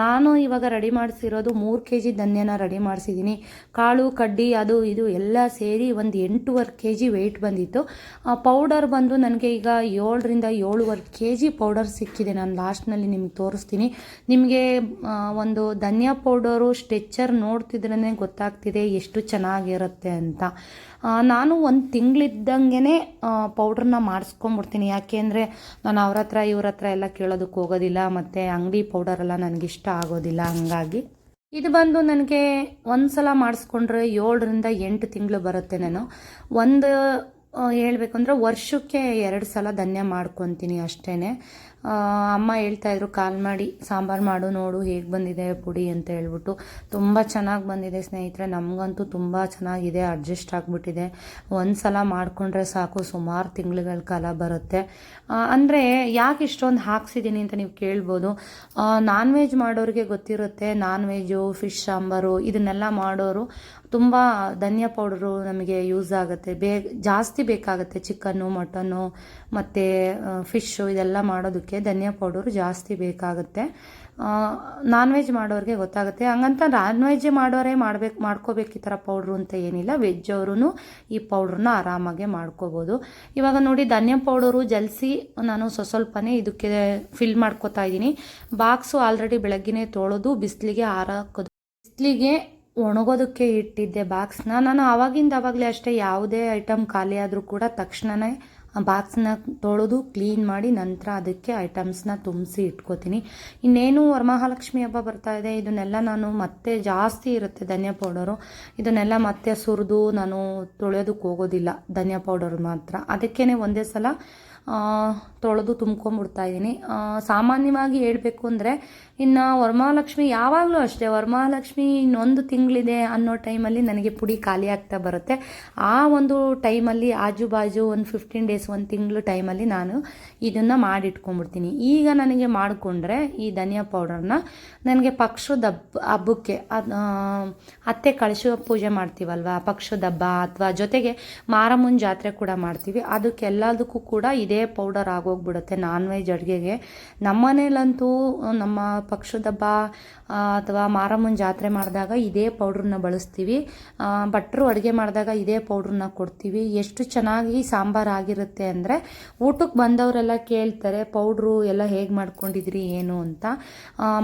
ನಾನು ಇವಾಗ ರೆಡಿ ಮಾಡಿಸಿರೋದು ಮೂರು ಕೆ ಜಿ ಧನ್ಯನ ರೆಡಿ ಮಾಡಿಸಿದ್ದೀನಿ. ಕಾಳು, ಕಡ್ಡಿ, ಅದು, ಇದು ಎಲ್ಲ ಸೇರಿ ಒಂದು ಎಂಟೂವರೆ ಕೆ ಜಿ ವೆಯ್ಟ್ ಬಂದಿತ್ತು ಪೌಡರ್ ಬಂದು ನನಗೆ ಈಗ ಏಳರಿಂದ ಏಳುವರೆ ಕೆ ಜಿ ಪೌಡರ್ ಸಿಕ್ಕಿದೆ. ನಾನು ಲಾಸ್ಟ್ನಲ್ಲಿ ನಿಮ್ಗೆ ತೋರಿಸ್ತೀನಿ. ನಿಮಗೆ ಒಂದು ಧನ್ಯ ಪೌಡರು ಸ್ಟ್ರೆಚ್ಚರ್ ನೋಡ್ತಿದ್ರೇ ಗೊತ್ತಾಗ್ತಿದೆ ಎಷ್ಟು ಚೆನ್ನಾಗಿರುತ್ತೆ ಅಂತ. ನಾನು ಒಂದು ತಿಂಗಳಿದ್ದಂಗೆ ಪೌಡ್ರನ್ನ ಮಾಡಿಸ್ಕೊಂಬಿಡ್ತೀನಿ ಯಾಕೆಂದರೆ ನಾನು ಅವ್ರ ಹತ್ರ ಇವ್ರ ಹತ್ರ ಎಲ್ಲ ಕೇಳೋದಕ್ಕೆ ಹೋಗೋದಿಲ್ಲ, ಮತ್ತು ಅಂಗಡಿ ಪೌಡರೆಲ್ಲ ನನಗಿಷ್ಟ ಆಗೋದಿಲ್ಲ, ಹಂಗಾಗಿ. ಇದು ಬಂದು ನನಗೆ ಒಂದು ಸಲ ಮಾಡಿಸ್ಕೊಂಡ್ರೆ ಏಳರಿಂದ ಎಂಟು ತಿಂಗಳು ಬರುತ್ತೆ ನಾನು. ಒಂದು ಹೇಳಬೇಕಂದ್ರೆ ಅಂದರೆ ವರ್ಷಕ್ಕೆ ಎರಡು ಸಲ ಧನ್ಯ ಮಾಡ್ಕೊತೀನಿ ಅಷ್ಟೇ ಅಮ್ಮ ಹೇಳ್ತಾಯಿದ್ರು ಕಾಲ್ ಮಾಡಿ, ಸಾಂಬಾರು ಮಾಡು, ನೋಡು, ಹೇಗೆ ಬಂದಿದೆ ಪುಡಿ ಅಂತ ಹೇಳ್ಬಿಟ್ಟು. ತುಂಬ ಚೆನ್ನಾಗಿ ಬಂದಿದೆ ಸ್ನೇಹಿತರೆ. ನಮಗಂತೂ ತುಂಬ ಚೆನ್ನಾಗಿದೆ, ಅಡ್ಜಸ್ಟ್ ಆಗಿಬಿಟ್ಟಿದೆ. ಒಂದು ಸಲ ಮಾಡಿಕೊಂಡ್ರೆ ಸಾಕು, ಸುಮಾರು ತಿಂಗಳುಗಳ ಕಾಲ ಬರುತ್ತೆ. ಅಂದರೆ ಯಾಕೆ ಇಷ್ಟೊಂದು ಹಾಕ್ಸಿದ್ದೀನಿ ಅಂತ ನೀವು ಕೇಳ್ಬೋದು. ನಾನ್ ವೆಜ್ ಮಾಡೋರಿಗೆ ಗೊತ್ತಿರುತ್ತೆ. ನಾನ್ ವೆಜ್ಜು, ಫಿಶ್ ಸಾಂಬಾರು, ಇದನ್ನೆಲ್ಲ ಮಾಡೋರು ತುಂಬ ಧನಿಯಾ ಪೌಡರು ನಮಗೆ ಯೂಸ್ ಆಗುತ್ತೆ. ಬೇ, ಜಾಸ್ತಿ ಬೇಕಾಗುತ್ತೆ ಚಿಕನ್ನು, ಮಟನ್ನು, ಮತ್ತು ಫಿಶ್ಶು ಇದೆಲ್ಲ ಮಾಡೋದಕ್ಕೆ ಧನಿಯಾ ಪೌಡರು ಜಾಸ್ತಿ ಬೇಕಾಗುತ್ತೆ. ನಾನ್ ವೆಜ್ ಮಾಡೋರಿಗೆ ಗೊತ್ತಾಗುತ್ತೆ. ಹಂಗಂತ ನಾನ್ ವೆಜ್ ಮಾಡೋರೇ ಮಾಡ್ಬೇಕು, ಮಾಡ್ಕೋಬೇಕು ಈ ಥರ ಪೌಡ್ರು ಅಂತ ಏನಿಲ್ಲ. ವೆಜ್ ಅವರು ಈ ಪೌಡ್ರನ್ನ ಆರಾಮಾಗೆ ಮಾಡ್ಕೋಬೋದು. ಇವಾಗ ನೋಡಿ, ಧನ್ಯ ಪೌಡರು ಜಲ್ಸಿ ನಾನು ಸ್ವ ಸ್ವಲ್ಪನೇ ಇದಕ್ಕೆ ಫಿಲ್ ಮಾಡ್ಕೋತಾ ಇದ್ದೀನಿ. ಬಾಕ್ಸು ಆಲ್ರೆಡಿ ಬೆಳಗ್ಗೆನೇ ತೊಳೆದು, ಬಿಸಿಲಿಗೆ ಹಾರಾಕೋದು ಬಿಸಿಲಿಗೆ ಒಣಗೋದಕ್ಕೆ ಇಟ್ಟಿದ್ದೆ ಬಾಕ್ಸ್ನ ನಾನು ಆವಾಗಿಂದ ಆವಾಗಲೇ ಅಷ್ಟೇ ಯಾವುದೇ ಐಟಮ್ ಖಾಲಿ ಆದರೂ ಕೂಡ ತಕ್ಷಣವೇ ಬಾಕ್ಸ್ನ ತೊಳೆದು ಕ್ಲೀನ್ ಮಾಡಿ ನಂತರ ಅದಕ್ಕೆ ಐಟಮ್ಸ್ನ ತುಂಬಿಸಿ ಇಟ್ಕೋತೀನಿ. ಇನ್ನೇನು ವರಮಹಾಲಕ್ಷ್ಮಿ ಹಬ್ಬ ಬರ್ತಾ ಇದೆ, ಇದನ್ನೆಲ್ಲ ನಾನು ಮತ್ತೆ ಜಾಸ್ತಿ ಇರುತ್ತೆ ಧನಿಯಾ ಪೌಡರು. ಇದನ್ನೆಲ್ಲ ಮತ್ತೆ ಸುರಿದು ನಾನು ತೊಳೆಯೋದಕ್ಕೆ ಹೋಗೋದಿಲ್ಲ ಧನಿಯಾ ಪೌಡರ್ ಮಾತ್ರ. ಅದಕ್ಕೇ ಒಂದೇ ಸಲ ತೊಳೆದು ತುಂಬ್ಕೊಂಬಿಡ್ತಾ ಇದ್ದೀನಿ. ಸಾಮಾನ್ಯವಾಗಿ ಹೇಳಬೇಕು ಅಂದರೆ, ಇನ್ನು ವರಮಹಾಲಕ್ಷ್ಮಿ ಯಾವಾಗಲೂ ಅಷ್ಟೇ, ವರಮಹಾಲಕ್ಷ್ಮಿ ಇನ್ನೊಂದು ತಿಂಗಳಿದೆ ಅನ್ನೋ ಟೈಮಲ್ಲಿ ನನಗೆ ಪುಡಿ ಖಾಲಿ ಆಗ್ತಾ ಬರುತ್ತೆ. ಆ ಒಂದು ಟೈಮಲ್ಲಿ ಆಜು ಬಾಜು ಒಂದು ಫಿಫ್ಟೀನ್ ಡೇಸ್ ಒಂದು ತಿಂಗಳು ಟೈಮಲ್ಲಿ ನಾನು ಇದನ್ನು ಮಾಡಿಟ್ಕೊಂಡ್ಬಿಡ್ತೀನಿ. ಈಗ ನನಗೆ ಮಾಡಿಕೊಂಡ್ರೆ ಈ ಧನಿಯಾ ಪೌಡರ್ನ ನನಗೆ ಪಕ್ಷದ ಹಬ್ಬ ಹಬ್ಬಕ್ಕೆ ಅತ್ತೆ ಕಳಶ ಪೂಜೆ ಮಾಡ್ತೀವಲ್ವ, ಪಕ್ಷದ ಹಬ್ಬ ಅಥವಾ ಜೊತೆಗೆ ಮಾರಮ್ಮನ ಜಾತ್ರೆ ಕೂಡ ಮಾಡ್ತೀವಿ. ಅದಕ್ಕೆಲ್ಲದಕ್ಕೂ ಕೂಡ ಇದೇ ಪೌಡರ್ ಆಗೋಗ್ಬಿಡುತ್ತೆ ನಾನ್ ವೆಜ್ ಅಡುಗೆಗೆ. ನಮ್ಮನೇಲಂತೂ ನಮ್ಮ ಪಕ್ಷದ ಹಬ್ಬ ಆ, ಅಥವಾ ಮಾರಮ್ಮನ ಜಾತ್ರೆ ಮಾಡಿದಾಗ ಇದೇ ಪೌಡ್ರನ್ನ ಬಳಸ್ತೀವಿ. ಭಟ್ರು ಅಡುಗೆ ಮಾಡಿದಾಗ ಇದೇ ಪೌಡ್ರನ್ನ ಕೊಡ್ತೀವಿ. ಎಷ್ಟು ಚೆನ್ನಾಗಿ ಸಾಂಬಾರು ಆಗಿರುತ್ತೆ ಅಂದರೆ ಊಟಕ್ಕೆ ಬಂದವರೆಲ್ಲ ಕೇಳ್ತಾರೆ ಪೌಡ್ರು ಎಲ್ಲ ಹೇಗೆ ಮಾಡ್ಕೊಂಡಿದ್ರಿ ಏನು? ಅಂತ.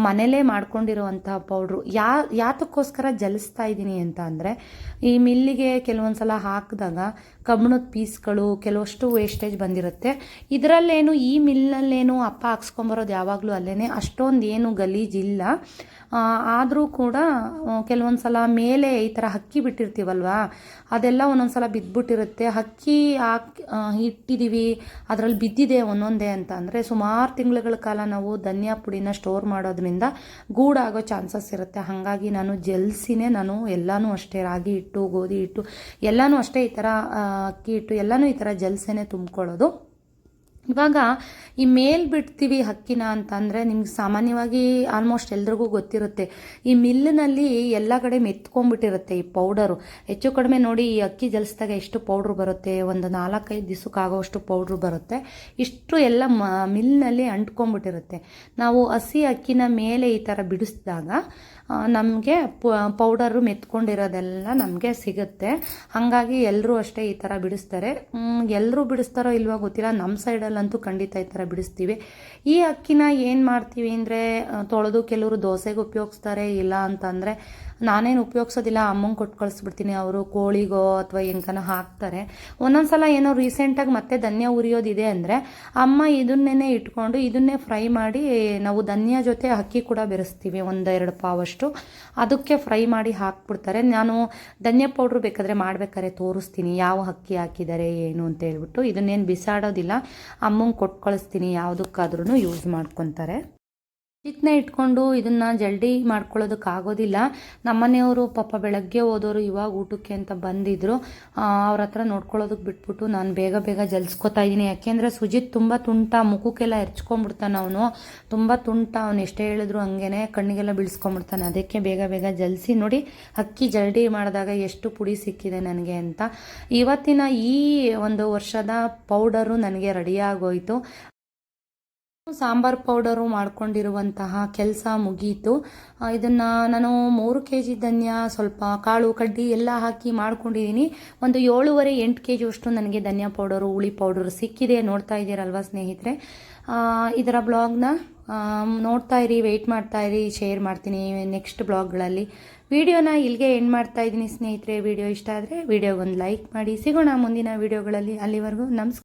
ಮನೇಲೇ ಮಾಡ್ಕೊಂಡಿರುವಂಥ ಪೌಡ್ರು ಯಾ ಯಾತಕ್ಕೋಸ್ಕರ ಜಲಿಸ್ತಾ ಇದ್ದೀನಿ ಅಂತ ಅಂದರೆ ಈ ಮಿಲ್ಲಿಗೆ ಕೆಲವೊಂದು ಸಲ ಹಾಕಿದಾಗ ಕಬ್ಬಣದ ಪೀಸ್ಗಳು, ಕೆಲವಷ್ಟು ವೇಸ್ಟೇಜ್ ಬಂದಿರುತ್ತೆ. ಇದರಲ್ಲೇನು ಈ ಮಿಲ್ನಲ್ಲೇನು ಅಪ್ಪ ಹಾಕ್ಸ್ಕೊಂಬರೋದು ಯಾವಾಗಲೂ ಅಲ್ಲೇ ಅಷ್ಟೊಂದು ಏನು ಗಲೀಜಿಲ್ಲ ಆದರೂ ಕೂಡ ಕೆಲವೊಂದು ಸಲ ಮೇಲೆ ಈ ಥರ ಹಕ್ಕಿ ಬಿಟ್ಟಿರ್ತೀವಲ್ವಾ? ಅದೆಲ್ಲ ಒಂದೊಂದು ಸಲ ಬಿದ್ದುಬಿಟ್ಟಿರುತ್ತೆ ಹಕ್ಕಿ ಹಾಕಿ ಇಟ್ಟಿದ್ದೀವಿ ಅದರಲ್ಲಿ ಬಿದ್ದಿದೆ ಒಂದೊಂದೇ ಅಂತ ಅಂದರೆ ಸುಮಾರು ತಿಂಗಳುಗಳ ಕಾಲ ನಾವು ಧನಿಯಾ ಪುಡಿನ ಸ್ಟೋರ್ ಮಾಡೋದ್ರಿಂದ ಗೂಡಾಗೋ ಚಾನ್ಸಸ್ ಇರುತ್ತೆ. ಹಾಗಾಗಿ ನಾನು ಜಲ್ಸಿನೇ ನಾನು ಎಲ್ಲನೂ ಅಷ್ಟೇ, ರಾಗಿ ಹಿಟ್ಟು ಗೋಧಿ ಹಿಟ್ಟು ಎಲ್ಲನೂ ಅಷ್ಟೇ ಈ ಥರ ಅಕ್ಕಿ ಹಿಟ್ಟು ಎಲ್ಲನೂ ಈ ಥರ ಜಲ್ಸೇನೆ ತುಂಬ್ಕೊಳ್ಳೋದು. ಇವಾಗ ಈ ಮೇಲ್ ಬಿಡ್ತೀವಿ ಹಕ್ಕಿನ ಅಂತಂದರೆ ನಿಮ್ಗೆ ಸಾಮಾನ್ಯವಾಗಿ ಆಲ್ಮೋಸ್ಟ್ ಎಲ್ರಿಗೂ ಗೊತ್ತಿರುತ್ತೆ. ಈ ಮಿಲ್ನಲ್ಲಿ ಎಲ್ಲ ಕಡೆ ಮೆತ್ಕೊಂಡ್ಬಿಟ್ಟಿರುತ್ತೆ ಈ ಪೌಡರು. ಹೆಚ್ಚು ಕಡಿಮೆ ನೋಡಿ ಈ ಅಕ್ಕಿ ಜಲಿಸಿದಾಗ ಎಷ್ಟು ಪೌಡ್ರ್ ಬರುತ್ತೆ, ಒಂದು ನಾಲ್ಕೈದು ದಿವಸಕ್ಕಾಗೋಷ್ಟು ಪೌಡ್ರ್ ಬರುತ್ತೆ. ಇಷ್ಟು ಎಲ್ಲ ಮಿಲ್ನಲ್ಲಿ ಅಂಟ್ಕೊಂಡ್ಬಿಟ್ಟಿರುತ್ತೆ. ನಾವು ಹಸಿ ಅಕ್ಕಿನ ಮೇಲೆ ಈ ಥರ ಬಿಡಿಸಿದಾಗ ನಮಗೆ ಪೌಡರು ಮೆತ್ಕೊಂಡಿರೋದೆಲ್ಲ ನಮಗೆ ಸಿಗುತ್ತೆ. ಹಾಗಾಗಿ ಎಲ್ಲರೂ ಅಷ್ಟೇ ಈ ಥರ ಬಿಡಿಸ್ತಾರೆ. ಎಲ್ಲರೂ ಬಿಡಿಸ್ತಾರೋ ಇಲ್ವೋ ಗೊತ್ತಿಲ್ಲ. ನಮ್ಮ ಸೈಡಲ್ಲಂತೂ ಖಂಡಿತ ಈ ಥರ ಬಿಡಿಸ್ತೀವಿ. ಈ ಅಕ್ಕಿನ ಏನು ಮಾಡ್ತೀವಿ ಅಂದರೆ ತೊಳೆದು ಕೆಲವರು ದೋಸೆಗೆ ಉಪಯೋಗಿಸ್ತಾರೆ, ಇಲ್ಲ ಅಂತಂದರೆ ನಾನೇನು ಉಪಯೋಗಿಸೋದಿಲ್ಲ, ಅಮ್ಮಂಗೆ ಕೊಟ್ಟು ಕಳಿಸ್ಬಿಡ್ತೀನಿ ಅವರು ಕೋಳಿಗೋ ಅಥವಾ ಹೆಂಗನ ಹಾಕ್ತಾರೆ. ಒಂದೊಂದು ಸಲ ಏನೋ ರೀಸೆಂಟಾಗಿ ಮತ್ತೆ ಧನ್ಯ ಉರಿಯೋದಿದೆ ಅಂದರೆ, ಅಮ್ಮ ಇದನ್ನೇ ಇಟ್ಕೊಂಡು ಇದನ್ನೇ ಫ್ರೈ ಮಾಡಿ ನಾವು ಧನ್ಯ ಜೊತೆ ಅಕ್ಕಿ ಕೂಡ ಬೆರೆಸ್ತೀವಿ, ಒಂದೆರಡು ಪಾವಷ್ಟು. ಅದಕ್ಕೆ ಫ್ರೈ ಮಾಡಿ ಹಾಕ್ಬಿಡ್ತಾರೆ. ನಾನು ಧನ್ಯ ಪೌಡ್ರ್ ಬೇಕಾದರೆ ಮಾಡ್ಬೇಕಾದ್ರೆ ತೋರಿಸ್ತೀನಿ, ಯಾವ ಅಕ್ಕಿ ಹಾಕಿದ್ದಾರೆ, ಏನು ಅಂತ ಹೇಳ್ಬಿಟ್ಟು. ಇದನ್ನೇನು ಬಿಸಾಡೋದಿಲ್ಲ, ಅಮ್ಮಂಗೆ ಕೊಟ್ಟು ಕಳಿಸ್ತೀನಿ ಯಾವುದಕ್ಕಾದ್ರೂ ಯೂಸ್ ಮಾಡ್ಕೊತಾರೆ. ಚಿತ್ನ ಇಟ್ಕೊಂಡು ಇದನ್ನ ಜಲ್ದಿ ಮಾಡ್ಕೊಳ್ಳೋದಕ್ಕಾಗೋದಿಲ್ಲ. ನಮ್ಮನೆಯವರು ಪಾಪ ಬೆಳಗ್ಗೆ ಹೋದವರು ಇವಾಗ ಊಟಕ್ಕೆ ಅಂತ ಬಂದಿದ್ರು. ಅವ್ರ ಹತ್ರ ನೋಡ್ಕೊಳ್ಳೋದಕ್ಕೆ ಬಿಟ್ಬಿಟ್ಟು ನಾನು ಬೇಗ ಬೇಗ ಜಲ್ಸ್ಕೊತಾ ಇದ್ದೀನಿ. ಯಾಕೆಂದರೆ ಸುಜಿತ್ ತುಂಬ ತುಂಟ, ಮುಖಕ್ಕೆಲ್ಲ ಎರ್ಚ್ಕೊಂಡ್ಬಿಡ್ತಾನೆ ಅವನು. ತುಂಬ ತುಂಟ, ಅವ್ನು ಎಷ್ಟೇ ಹೇಳಿದ್ರು ಹಂಗೇನೆ ಕಣ್ಣಿಗೆಲ್ಲ ಬೀಳ್ಸ್ಕೊಂಡ್ಬಿಡ್ತಾನೆ. ಅದಕ್ಕೆ ಬೇಗ ಬೇಗ ಜಲ್ಸಿ ನೋಡಿ ಅಕ್ಕಿ ಜಲ್ಡಿ ಮಾಡಿದಾಗ ಎಷ್ಟು ಪುಡಿ ಸಿಕ್ಕಿದೆ ನನಗೆ ಅಂತ. ಇವತ್ತಿನ ಈ ಒಂದು ವರ್ಷದ ಪೌಡರು ನನಗೆ ರೆಡಿಯಾಗೋಯಿತು ಸಾಂಬಾರ್ ಪೌಡರು ಮಾಡ್ಕೊಂಡಿರುವಂತಹ ಕೆಲಸ ಮುಗೀತು. ಇದನ್ನು ನಾನು ಮೂರು ಕೆ ಜಿ ಧನ್ಯ, ಸ್ವಲ್ಪ ಕಾಳು ಕಡ್ಡಿ ಎಲ್ಲ ಹಾಕಿ ಮಾಡ್ಕೊಂಡಿದ್ದೀನಿ ಒಂದು ಏಳುವರೆ ಎಂಟು ಕೆ ಜಿಯಷ್ಟು ನನಗೆ ಧನ್ಯ ಪೌಡರು, ಹುಳಿ ಪೌಡರ್ ಸಿಕ್ಕಿದೆ. ನೋಡ್ತಾ ಇದ್ದೀರಲ್ವಾ ಸ್ನೇಹಿತರೆ? ಇದರ ಬ್ಲಾಗ್ನ ನೋಡ್ತಾ ಇರಿ ವೆಯ್ಟ್ ಮಾಡ್ತಾ ಇರಿ ಶೇರ್ ಮಾಡ್ತೀನಿ ನೆಕ್ಸ್ಟ್ ಬ್ಲಾಗ್ಗಳಲ್ಲಿ. ವಿಡಿಯೋನ ಇಲ್ಲಿಗೆ ಎಂಡ್ ಮಾಡ್ತಾ ಇದ್ದೀನಿ ಸ್ನೇಹಿತರೆ. ವಿಡಿಯೋ ಇಷ್ಟ ಆದರೆ ವಿಡಿಯೋಗೊಂದು ಲೈಕ್ ಮಾಡಿ. ಸಿಗೋಣ ಮುಂದಿನ ವಿಡಿಯೋಗಳಲ್ಲಿ. ಅಲ್ಲಿವರೆಗೂ ನಮಸ್ಕಾರ.